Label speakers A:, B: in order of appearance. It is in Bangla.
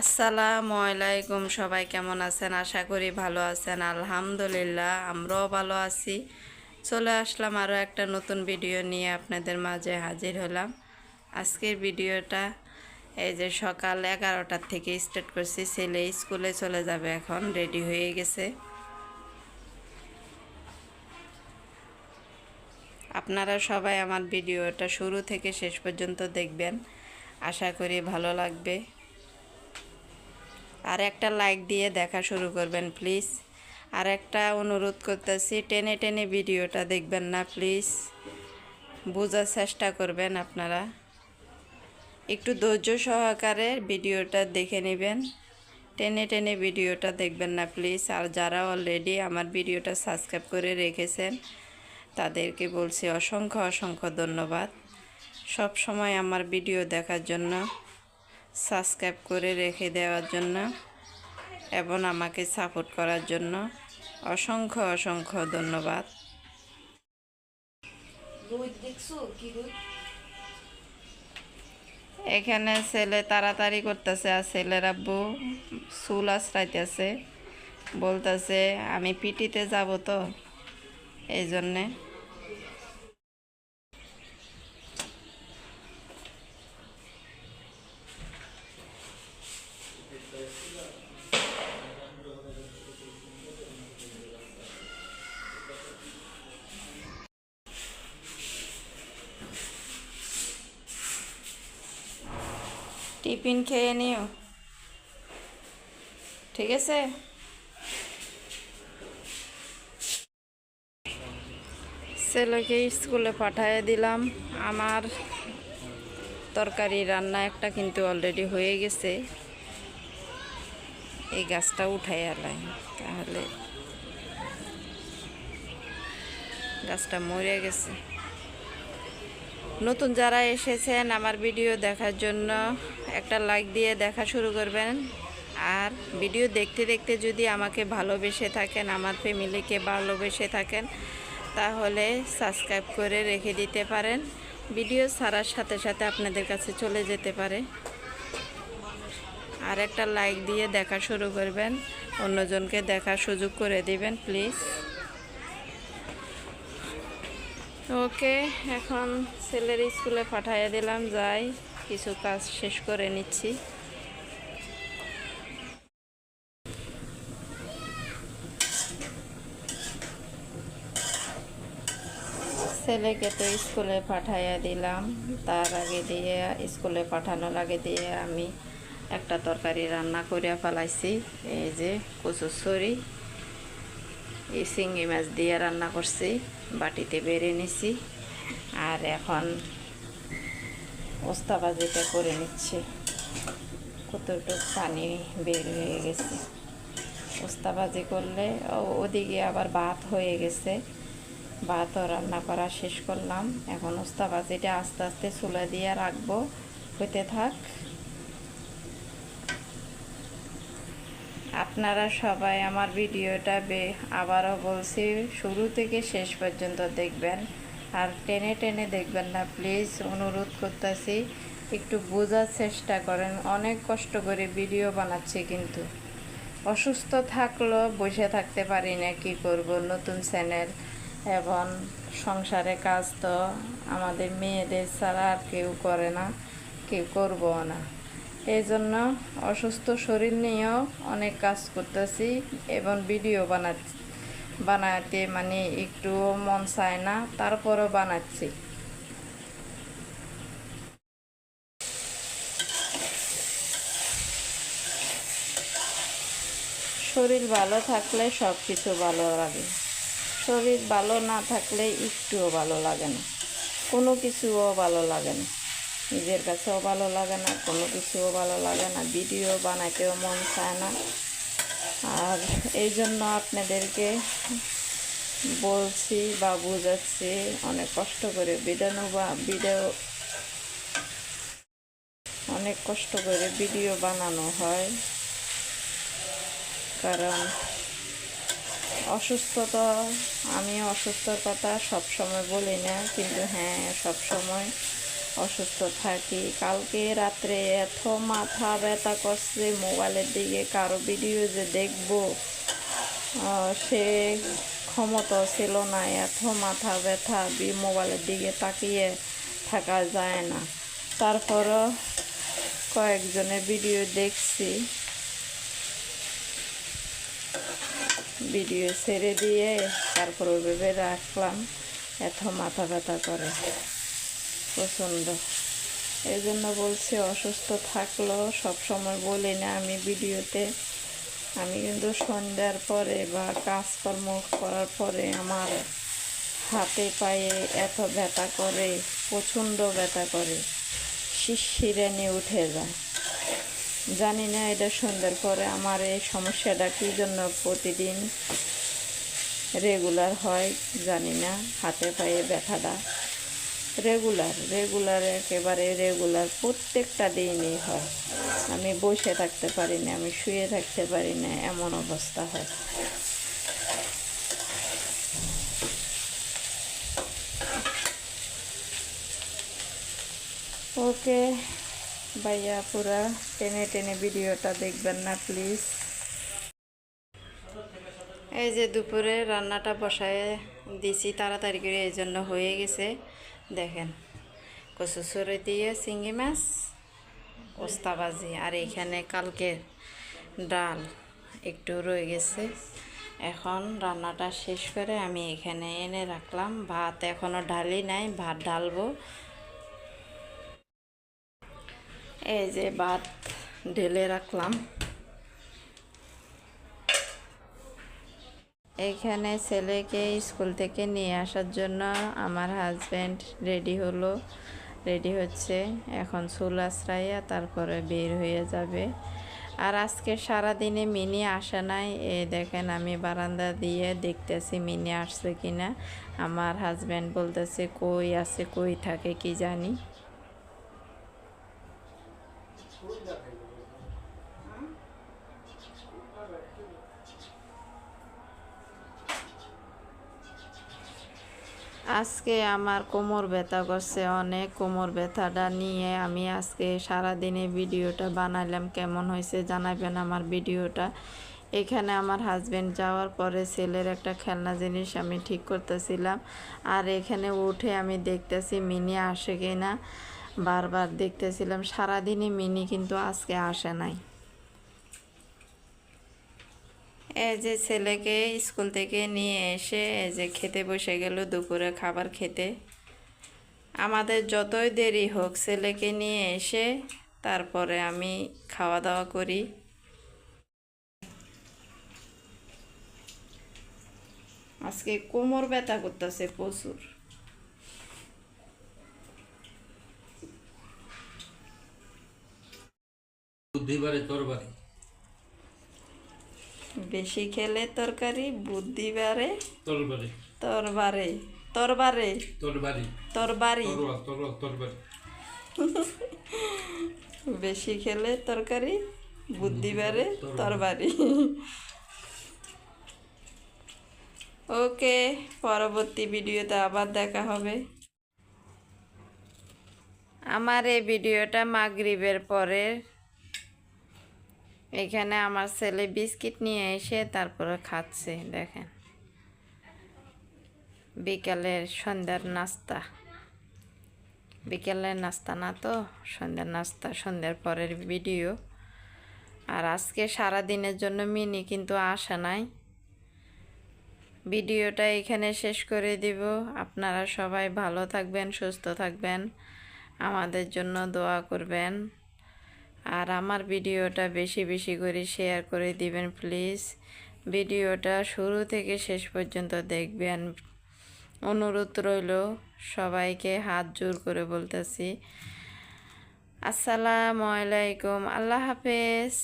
A: আসসালামু আলাইকুম, সবাই কেমন আছেন? আশা করি ভালো আছেন। আলহামদুলিল্লাহ, আমরাও ভালো আছি। চলে আসলাম আরও একটা নতুন ভিডিও নিয়ে আপনাদের মাঝে হাজির হলাম। আজকের ভিডিওটা এই যে সকাল এগারোটার থেকে স্টার্ট করছি। ছেলে স্কুলে চলে যাবে এখন রেডি হয়ে গেছে। আপনারা সবাই আমার ভিডিওটা শুরু থেকে শেষ পর্যন্ত দেখবেন। আশা করি ভালো লাগবে। আর একটা লাইক দিয়ে দেখা শুরু করবেন প্লিজ আর একটা অনুরোধ করতেছি, টেনে টেনে ভিডিওটা দেখবেন না প্লিজ বোঝার চেষ্টা করবেন আপনারা। একটু ধৈর্য সহকারে ভিডিওটা দেখে নেবেন। টেনে টেনে ভিডিওটা দেখবেন না প্লিজ আর যারা অলরেডি আমার ভিডিওটা সাবস্ক্রাইব করে রেখেছেন, তাদেরকে বলছি অসংখ্য অসংখ্য ধন্যবাদ। সব সময় আমার ভিডিও দেখার জন্য। সাবস্ক্রাইব করে রেখে দেওয়ার জন্য এবং আমাকে সাপোর্ট করার জন্য অসংখ্য অসংখ্য ধন্যবাদ। এখানে ছেলে তাড়াতাড়ি করতেছে আর ছেলের আব্বু চুল আশ্রাইতেছে বলতেছে আমি পিটিতে যাব তো? এই জন্যে। টিফিন খেয়ে নিও। ঠিক আছে? ছেলেকে স্কুলে পাঠিয়ে দিলাম। আমার তরকারি রান্না একটা কিন্তু অলরেডি হয়ে গেছে। এই গাছটা উঠাই আলাই, তাহলে গাছটা মরে গেছে। নতুন যারা এসেছেন আমার ভিডিও দেখার জন্য একটা লাইক দিয়ে দেখা শুরু করবেন। আর ভিডিও দেখতে দেখতে যদি আমাকে ভালোবেসে থাকেন, আমার ফ্যামিলিকে ভালোবেসে থাকেন, তাহলে সাবস্ক্রাইব করে রেখে দিতে পারেন। ভিডিও ছাড়ার সাথে সাথে আপনাদের কাছে চলে যেতে পারে। আর একটা লাইক দিয়ে দেখা শুরু করবেন। অন্যজনকে দেখার সুযোগ করে দিবেন, প্লিজ। ওকে, এখন ছেলের স্কুলে পাঠিয়ে দিলাম, যাই, কিছু কাজ শেষ করে নিচ্ছি। ছেলেকে তো স্কুলে পাঠাইয়া দিলাম, তার আগে দিয়ে, স্কুলে পাঠানোর আগে দিয়ে আমি একটা তরকারি রান্না করিয়া ফেলাইছি, এই যে কচুর এই চিংড়ি মাছ দিয়ে রান্না করছি। বাটিতে বেড়ে নিছি। আর এখন ওস্তাবাজিটা করে নিচ্ছি। কতটুকু পানি বের হয়ে গেছে। ওস্তাবাজি করলে ওদিকে আবার ভাত হয়ে গেছে। ভাতও রান্না করা শেষ করলাম। এখন ওস্তাবাজিটা আস্তে আস্তে চুলা দিয়ে রাখব। হইতে থাক। আপনারা সবাই আমার ভিডিওটা বে, আবারও বলছি, শুরু থেকে শেষ পর্যন্ত দেখবেন। আর টেনে টেনে দেখবেন না, প্লিজ অনুরোধ করতেছি, একটু বোঝার চেষ্টা করেন। অনেক কষ্ট করে ভিডিও বানাচ্ছি কিন্তু। অসুস্থ থাকলেও বসে থাকতে পারি না, কী করব? নতুন চ্যানেল এবং সংসারে কাজ তো আমাদের মেয়েদের ছাড়া আর কেউ করে না, কেউ করব না। এই জন্য অসুস্থ শরীর নিয়েও অনেক কাজ করতেছি এবং ভিডিও বানাচ্ছি। বানাতে মানে একটু মন চায় না, তারপরও বানাচ্ছি। শরীর ভালো থাকলে সব কিছু ভালো লাগে। শরীর ভালো না থাকলে একটুও ভালো লাগে না। কোনো কিছুও ভালো লাগে না। নিজের কাছেও ভালো লাগে না, কোনো কিছুও ভালো লাগে না, ভিডিও বানাইতেও মন চায় না। আর এই জন্য আপনাদেরকে বলছি বা বুঝাচ্ছি, অনেক কষ্ট করে বিডানো বা ভিডিও, অনেক কষ্ট করে ভিডিও বানানো হয়। কারণ অসুস্থতা, আমি অসুস্থর কথা সবসময় বলি না, কিন্তু হ্যাঁ সবসময় অসুস্থ থাকি। কালকে রাত্রে এত মাথা ব্যথা করছে, মোবাইলের দিকে কারও ভিডিও যে দেখব সে ক্ষমতা ছিল না। এত মাথা ব্যথা মোবাইলের দিকে তাকিয়ে থাকা যায় না। তারপরও কয়েকজনের ভিডিও দেখছি। ভিডিও ছেড়ে দিয়ে তারপর ওইভাবে রাখলাম। এত মাথা ব্যথা করে। প্রচণ্ড। এই জন্য বলছি অসুস্থ থাকলেও সবসময় বলি না আমি ভিডিওতে। আমি কিন্তু সন্ধ্যার পরে বা কাজকর্ম করার পরে আমার হাতে পায়ে এত ব্যথা করে, প্রচণ্ড ব্যথা করে শিরশিরানি উঠে যায়। জানি না এটা সন্ধ্যার পরে আমার এই সমস্যাটা কী জন্য প্রতিদিন রেগুলার হয়, জানি না। হাতে পায়ে ব্যথাটা রেগুলার রেগুলার একেবারে রেগুলার প্রত্যেকটা দিনই হয়। আমি বসে থাকতে পারি না, আমি শুয়ে থাকতে পারি না, এমন অবস্থা হয়। ওকে, ভাইয়া পুরা টেনে টেনে ভিডিওটা দেখবেন না, প্লিজ। এই যে দুপুরে রান্নাটা বসায় দিছি, তাড়াতাড়ি করে এই জন্য হয়ে গেছে। দেখেন, কচু সরে দিয়ে চিংড়ি মাছ ওস্তা ভাজি। আর এখানে কালকে ডাল একটু রয়ে গেছে। এখন রান্নাটা শেষ করে আমি এখানে এনে রাখলাম। ভাত এখনও ঢালি নাই, ভাত ঢালবো। এই যে ভাত ঢেলে রাখলাম। এখানে ছেলেকে স্কুল থেকে নিয়ে আসার জন্য আমার হাজব্যান্ড রেডি হলো। রেডি হচ্ছে। এখন চুল আশ্রাইয়া তারপরে বের হয়ে যাবে। আর আজকে সারা দিনে মিনি আসে নাই। এই দেখেন, আমি বারান্দা দিয়ে দেখতেছি মিনি আসছে কিনা। আমার হাজব্যান্ড বলতেছে, কই আছে, কই থাকে, কি জানি? আজকে আমার কোমর ব্যথা করছে, অনেক কোমর ব্যথাটা নিয়ে আমি আজকে সারা দিনে ভিডিওটা বানাইলাম, কেমন হয়েছে জানাবেন আমার ভিডিওটা। এখানে আমার হাজবেন্ড যাওয়ার পরে ছেলের একটা খেলনা জিনিস আমি ঠিক করতেছিলাম, আর এখানে উঠে আমি দেখতেছি মিনি আসে কি না বারবার দেখতেছিলাম, সারাদিনই মিনি কিন্তু আজকে আসে নাই। এই যে ছেলেকে স্কুল থেকে নিয়ে এসে এই যে খেতে বসে গেল দুপুরে খাবার খেতে। আমাদের যতই দেরি হোক ছেলেকে নিয়ে এসে তারপরে আমি খাওয়া দাওয়া করি। আজকে কোমর ব্যথা করতেছে প্রচুর।
B: বুদ্ধিবারে তোর বাড়ি
A: বেশি খেলে তরকারি বুদ্ধি বাড়ে।
B: তোর
A: তরবারে। তরবারে। তরবারি।
B: তরোয়া তরোয়া তোর বাড়ি
A: বেশি খেলে তরকারি বুদ্ধি বাড়ে তরবারি। ওকে পরবর্তী ভিডিওতে আবার দেখা হবে। আমার এই ভিডিওটা মাগরিবের পরে এখানে আমার ছেলে বিস্কিট নিয়ে এসে তারপরে খাচ্ছে, দেখেন। বিকালের সন্ধ্যার নাস্তা। বিকেলের নাস্তা না তো, সন্ধ্যার নাস্তা, সন্ধ্যার পরের ভিডিও। আর আজকে সারা দিনের জন্য মিনি কিন্তু আসে নাই। ভিডিওটা এখানে শেষ করে দিব। আপনারা সবাই ভালো থাকবেন, সুস্থ থাকবেন। আমাদের জন্য দোয়া করবেন। আর আমার ভিডিওটা বেশি বেশি করে শেয়ার করে দিবেন প্লিজ ভিডিওটা শুরু থেকে শেষ পর্যন্ত দেখবেন। অনুরোধ রইল সবাইকে হাত জোর করে বলতেছি। আসসালামু আলাইকুম, আল্লাহ হাফেজ।